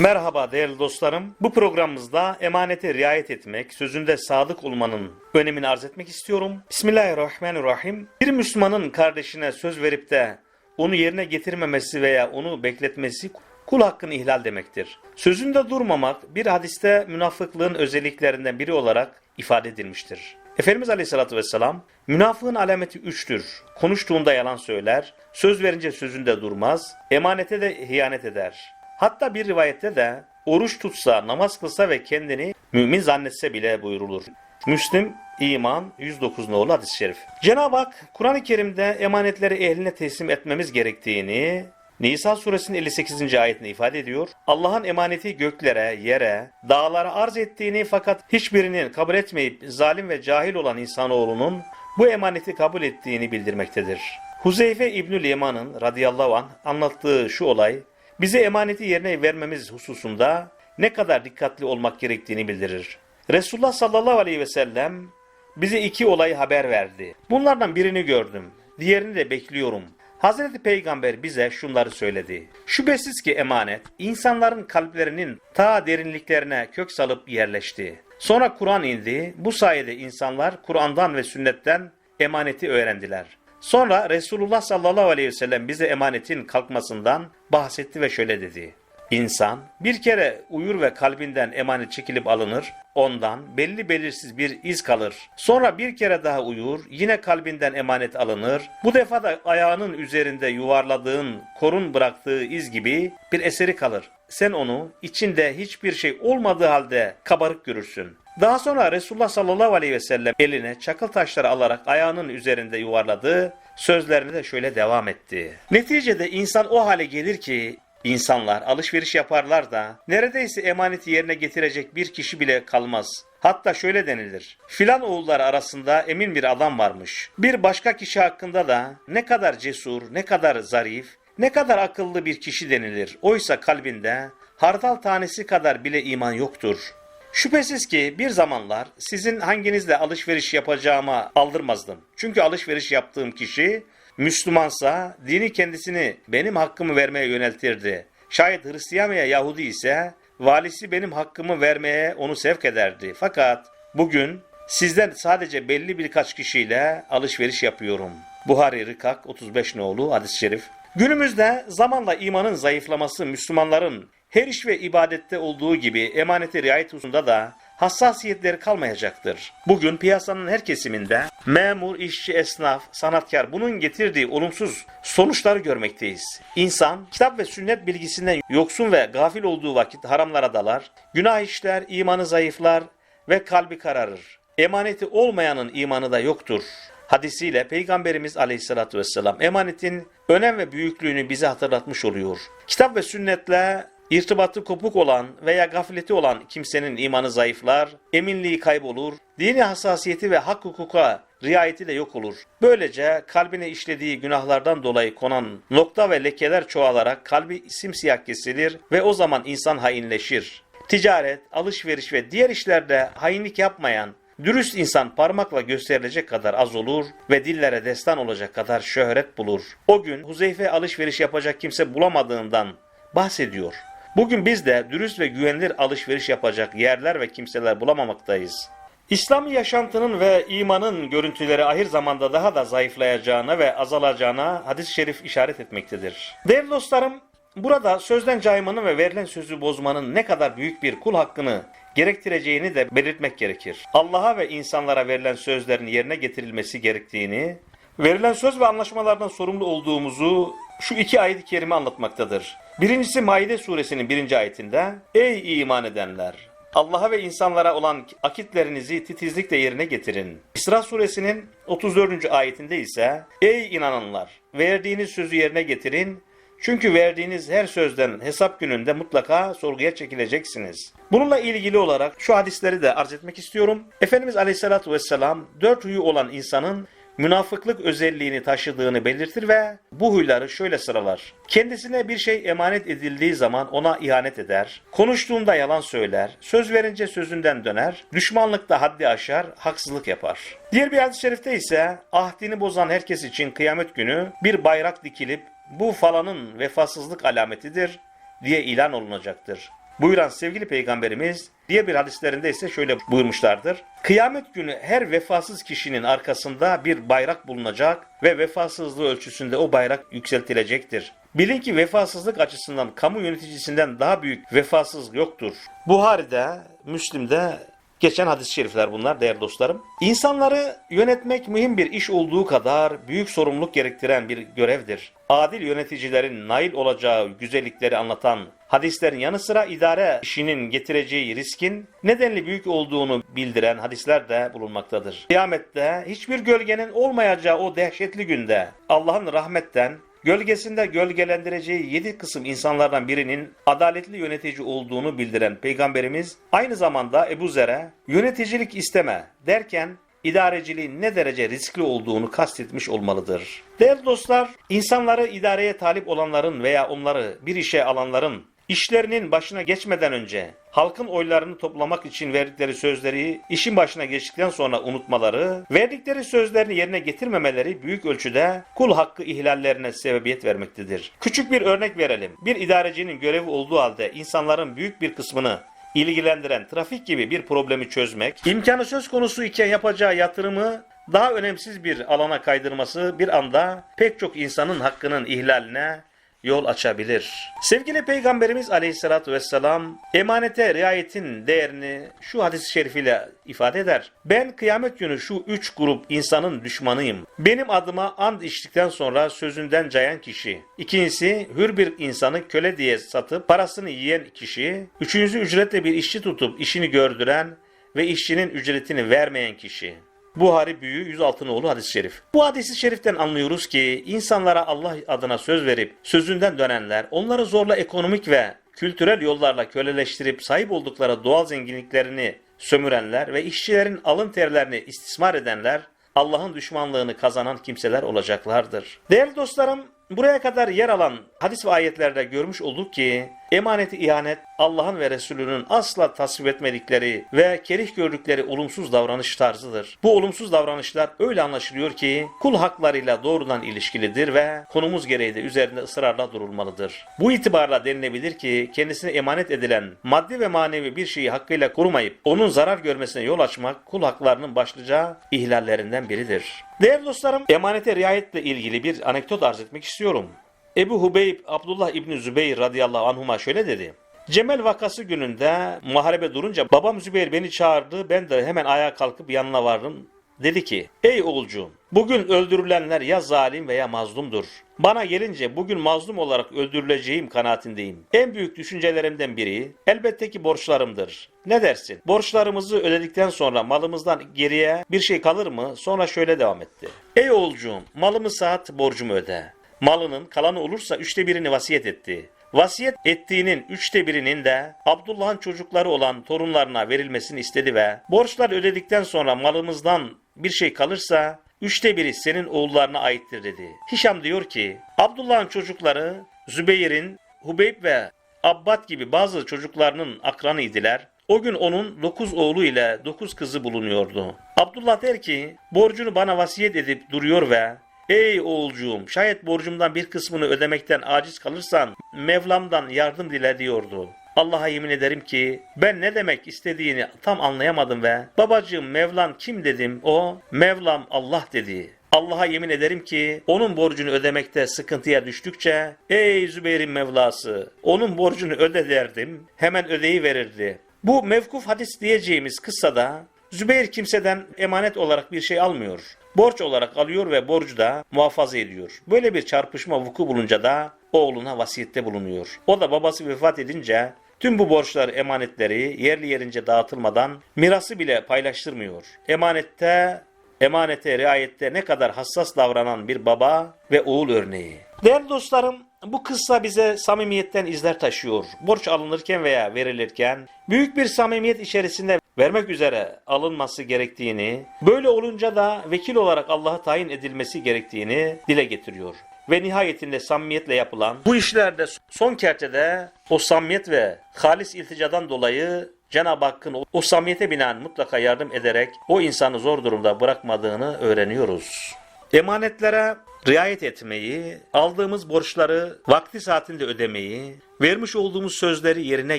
Merhaba değerli dostlarım. Bu programımızda emanete riayet etmek, sözünde sadık olmanın önemini arz etmek istiyorum. Bismillahirrahmanirrahim. Bir Müslümanın kardeşine söz verip de onu yerine getirmemesi veya onu bekletmesi kul hakkını ihlal demektir. Sözünde durmamak bir hadiste münafıklığın özelliklerinden biri olarak ifade edilmiştir. Efendimiz Aleyhisselatü Vesselam, münafığın alameti üçtür. Konuştuğunda yalan söyler, söz verince sözünde durmaz, emanete de ihanet eder. Hatta bir rivayette de oruç tutsa, namaz kılsa ve kendini mümin zannetse bile buyurulur. Müslim İman 109 nolu hadis-i şerif. Cenab-ı Hak Kur'an-ı Kerim'de emanetleri ehline teslim etmemiz gerektiğini Nisa suresinin 58. ayetinde ifade ediyor. Allah'ın emaneti göklere, yere, dağlara arz ettiğini fakat hiçbirinin kabul etmeyip zalim ve cahil olan insanoğlunun bu emaneti kabul ettiğini bildirmektedir. Huzeyfe İbnül Yaman'ın radıyallahu anh anlattığı şu olay bize emaneti yerine vermemiz hususunda ne kadar dikkatli olmak gerektiğini bildirir. Resulullah sallallahu aleyhi ve sellem bize iki olayı haber verdi. Bunlardan birini gördüm, diğerini de bekliyorum. Hazreti Peygamber bize şunları söyledi. Şüphesiz ki emanet, insanların kalplerinin ta derinliklerine kök salıp yerleşti. Sonra Kur'an indi, bu sayede insanlar Kur'an'dan ve sünnetten emaneti öğrendiler. Sonra Resulullah sallallahu aleyhi ve sellem bize emanetin kalkmasından bahsetti ve şöyle dedi. İnsan bir kere uyur ve kalbinden emanet çekilip alınır, ondan belli belirsiz bir iz kalır. Sonra bir kere daha uyur, yine kalbinden emanet alınır. Bu defa da ayağının üzerinde yuvarladığın, korun bıraktığı iz gibi bir eseri kalır. Sen onu içinde hiçbir şey olmadığı halde kabarık görürsün. Daha sonra Resulullah sallallahu aleyhi ve sellem eline çakıl taşları alarak ayağının üzerinde yuvarladı, sözlerine de şöyle devam etti. Neticede insan o hale gelir ki İnsanlar alışveriş yaparlar da neredeyse emaneti yerine getirecek bir kişi bile kalmaz. Hatta şöyle denilir. Filan oğulları arasında emin bir adam varmış. Bir başka kişi hakkında da ne kadar cesur, ne kadar zarif, ne kadar akıllı bir kişi denilir. Oysa kalbinde hardal tanesi kadar bile iman yoktur. Şüphesiz ki bir zamanlar sizin hanginizle alışveriş yapacağıma aldırmazdım. Çünkü alışveriş yaptığım kişi Müslümansa dini kendisini benim hakkımı vermeye yöneltirdi. Şayet Hristiyan veya Yahudi ise valisi benim hakkımı vermeye onu sevk ederdi. Fakat bugün sizden sadece belli birkaç kişiyle alışveriş yapıyorum. Buhari Rikak 35 nolu hadis-i şerif. Günümüzde zamanla imanın zayıflaması Müslümanların her iş ve ibadette olduğu gibi emanete riayet hususunda da hassasiyetleri kalmayacaktır. Bugün piyasanın her kesiminde memur, işçi, esnaf, sanatkar bunun getirdiği olumsuz sonuçları görmekteyiz. İnsan kitap ve sünnet bilgisinden yoksun ve gafil olduğu vakit haramlara dalar, günah işler, imanı zayıflar ve kalbi kararır. Emaneti olmayanın imanı da yoktur. Hadisiyle Peygamberimiz Aleyhisselatü vesselam emanetin önem ve büyüklüğünü bize hatırlatmış oluyor. Kitap ve sünnetle İrtibatı kopuk olan veya gafleti olan kimsenin imanı zayıflar, eminliği kaybolur, dini hassasiyeti ve hak hukuka riayeti de yok olur. Böylece kalbine işlediği günahlardan dolayı konan nokta ve lekeler çoğalarak kalbi simsiyah kesilir ve o zaman insan hainleşir. Ticaret, alışveriş ve diğer işlerde hainlik yapmayan, Dürüst insan parmakla gösterilecek kadar az olur ve dillere destan olacak kadar şöhret bulur. O gün Huzeyfe alışveriş yapacak kimse bulamadığından bahsediyor. Bugün biz de dürüst ve güvenilir alışveriş yapacak yerler ve kimseler bulamamaktayız. İslami yaşantının ve imanın görüntüleri ahir zamanda daha da zayıflayacağına ve azalacağına hadis-i şerif işaret etmektedir. Değerli dostlarım, burada sözden caymanın ve verilen sözü bozmanın ne kadar büyük bir kul hakkını gerektireceğini de belirtmek gerekir. Allah'a ve insanlara verilen sözlerin yerine getirilmesi gerektiğini, verilen söz ve anlaşmalardan sorumlu olduğumuzu şu iki ayet-i kerime anlatmaktadır. Birincisi Maide suresinin birinci ayetinde Ey iman edenler! Allah'a ve insanlara olan akitlerinizi titizlikle yerine getirin. İsra suresinin 34. ayetinde ise Ey inananlar! Verdiğiniz sözü yerine getirin. Çünkü verdiğiniz her sözden hesap gününde mutlaka sorguya çekileceksiniz. Bununla ilgili olarak şu hadisleri de arz etmek istiyorum. Efendimiz Aleyhisselatü Vesselam dört huyu olan insanın münafıklık özelliğini taşıdığını belirtir ve bu huyları şöyle sıralar. Kendisine bir şey emanet edildiği zaman ona ihanet eder, konuştuğunda yalan söyler, söz verince sözünden döner, düşmanlıkta haddi aşar, haksızlık yapar. Diğer bir hadis-i şerifte ise ahdini bozan herkes için kıyamet günü bir bayrak dikilip bu falanın vefasızlık alametidir diye ilan olunacaktır. Buyuran sevgili peygamberimiz diğer bir hadislerinde ise şöyle buyurmuşlardır. Kıyamet günü her vefasız kişinin arkasında bir bayrak bulunacak ve vefasızlığı ölçüsünde o bayrak yükseltilecektir. Bilin ki vefasızlık açısından kamu yöneticisinden daha büyük vefasızlık yoktur. Buhari'de, Müslim'de geçen hadis-i şerifler bunlar değerli dostlarım. İnsanları yönetmek mühim bir iş olduğu kadar büyük sorumluluk gerektiren bir görevdir. Adil yöneticilerin nail olacağı güzellikleri anlatan hadislerin yanı sıra idare işinin getireceği riskin nedenli büyük olduğunu bildiren hadisler de bulunmaktadır. Kıyamette hiçbir gölgenin olmayacağı o dehşetli günde Allah'ın rahmetten gölgesinde gölgelendireceği yedi kısım insanlardan birinin adaletli yönetici olduğunu bildiren Peygamberimiz aynı zamanda Ebu Zer'e yöneticilik isteme derken idareciliğin ne derece riskli olduğunu kastetmiş olmalıdır. Değerli dostlar, insanları idareye talip olanların veya onları bir işe alanların işlerinin başına geçmeden önce halkın oylarını toplamak için verdikleri sözleri işin başına geçtikten sonra unutmaları, verdikleri sözlerini yerine getirmemeleri büyük ölçüde kul hakkı ihlallerine sebebiyet vermektedir. Küçük bir örnek verelim. Bir idarecinin görevi olduğu halde insanların büyük bir kısmını ilgilendiren trafik gibi bir problemi çözmek, imkanı söz konusu iken yapacağı yatırımı daha önemsiz bir alana kaydırması bir anda pek çok insanın hakkının ihlaline yol açabilir. Sevgili Peygamberimiz Aleyhisselatü Vesselam emanete riayetin değerini şu hadis-i şerifiyle ifade eder. Ben kıyamet günü şu üç grup insanın düşmanıyım. Benim adıma and içtikten sonra sözünden cayan kişi. İkincisi hür bir insanı köle diye satıp parasını yiyen kişi. Üçüncüsü ücretle bir işçi tutup işini gördüren ve işçinin ücretini vermeyen kişi. Buhari büyüğü 106 nolu hadis-i şerif. Bu hadis-i şeriften anlıyoruz ki insanlara Allah adına söz verip sözünden dönenler onları zorla ekonomik ve kültürel yollarla köleleştirip sahip oldukları doğal zenginliklerini sömürenler ve işçilerin alın terlerini istismar edenler Allah'ın düşmanlığını kazanan kimseler olacaklardır. Değerli dostlarım, buraya kadar yer alan hadis ve ayetlerde görmüş olduk ki emaneti ihanet Allah'ın ve Resulünün asla tasvip etmedikleri ve kerih gördükleri olumsuz davranış tarzıdır. Bu olumsuz davranışlar öyle anlaşılıyor ki kul haklarıyla doğrudan ilişkilidir ve konumuz gereği de üzerinde ısrarla durulmalıdır. Bu itibarla denilebilir ki kendisine emanet edilen maddi ve manevi bir şeyi hakkıyla korumayıp onun zarar görmesine yol açmak kul haklarının başlıca ihlallerinden biridir. Değerli dostlarım, emanete riayetle ilgili bir anekdot arz etmek istiyorum. Ebu Hubeyb Abdullah İbni Zübeyir radıyallahu anhuma şöyle dedi. Cemel vakası gününde muharebe durunca babam Zübeyir beni çağırdı. Ben de hemen ayağa kalkıp yanına vardım. Dedi ki, ey oğulcuğum, bugün öldürülenler ya zalim veya mazlumdur. Bana gelince bugün mazlum olarak öldürüleceğim kanaatindeyim. En büyük düşüncelerimden biri elbette ki borçlarımdır. Ne dersin? Borçlarımızı ödedikten sonra malımızdan geriye bir şey kalır mı? Sonra şöyle devam etti. Ey oğulcuğum, malımı sat, borcumu öde. Malının kalanı olursa üçte birini vasiyet etti. Vasiyet ettiğinin üçte birinin de Abdullah'ın çocukları olan torunlarına verilmesini istedi ve borçlar ödedikten sonra malımızdan bir şey kalırsa üçte biri senin oğullarına aittir dedi. Hişam diyor ki Abdullah'ın çocukları Zübeyir'in, Hubeyb ve Abbad gibi bazı çocuklarının akranı idiler. O gün onun dokuz oğlu ile dokuz kızı bulunuyordu. Abdullah der ki borcunu bana vasiyet edip duruyor ve Ey oğulcuğum şayet borcumdan bir kısmını ödemekten aciz kalırsan Mevlam'dan yardım dile diyordu. Allah'a yemin ederim ki ben ne demek istediğini tam anlayamadım ve babacığım Mevlan kim dedim o Mevlam Allah dedi. Allah'a yemin ederim ki onun borcunu ödemekte sıkıntıya düştükçe ey Zübeyir'in Mevlası onun borcunu öde derdim hemen ödeyi verirdi. Bu mevkuf hadis diyeceğimiz kıssada Zübeyir kimseden emanet olarak bir şey almıyor. Borç olarak alıyor ve borcu da muhafaza ediyor. Böyle bir çarpışma vuku bulunca da oğluna vasiyette bulunuyor. O da babası vefat edince tüm bu borçlar emanetleri yerli yerince dağıtılmadan mirası bile paylaştırmıyor. Emanette emanete riayette ne kadar hassas davranan bir baba ve oğul örneği. Değerli dostlarım bu kıssa bize samimiyetten izler taşıyor. Borç alınırken veya verilirken büyük bir samimiyet içerisinde vermek üzere alınması gerektiğini, böyle olunca da vekil olarak Allah'a tayin edilmesi gerektiğini dile getiriyor. Ve nihayetinde samimiyetle yapılan bu işlerde son kertede o samimiyet ve halis ilticadan dolayı Cenab-ı Hakk'ın o, o samimiyete binaen mutlaka yardım ederek o insanı zor durumda bırakmadığını öğreniyoruz. Emanetlere riayet etmeyi, aldığımız borçları vakti saatinde ödemeyi, vermiş olduğumuz sözleri yerine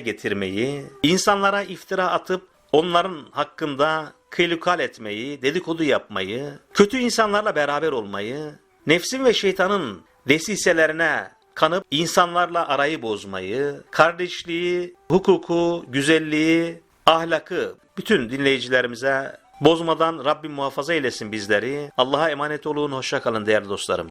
getirmeyi, insanlara iftira atıp onların hakkında kıylukal etmeyi, dedikodu yapmayı, kötü insanlarla beraber olmayı, nefsin ve şeytanın desiselerine kanıp insanlarla arayı bozmayı, kardeşliği, hukuku, güzelliği, ahlakı bütün dinleyicilerimize bozmadan Rabbim muhafaza eylesin bizleri. Allah'a emanet olun, hoşça kalın değerli dostlarım.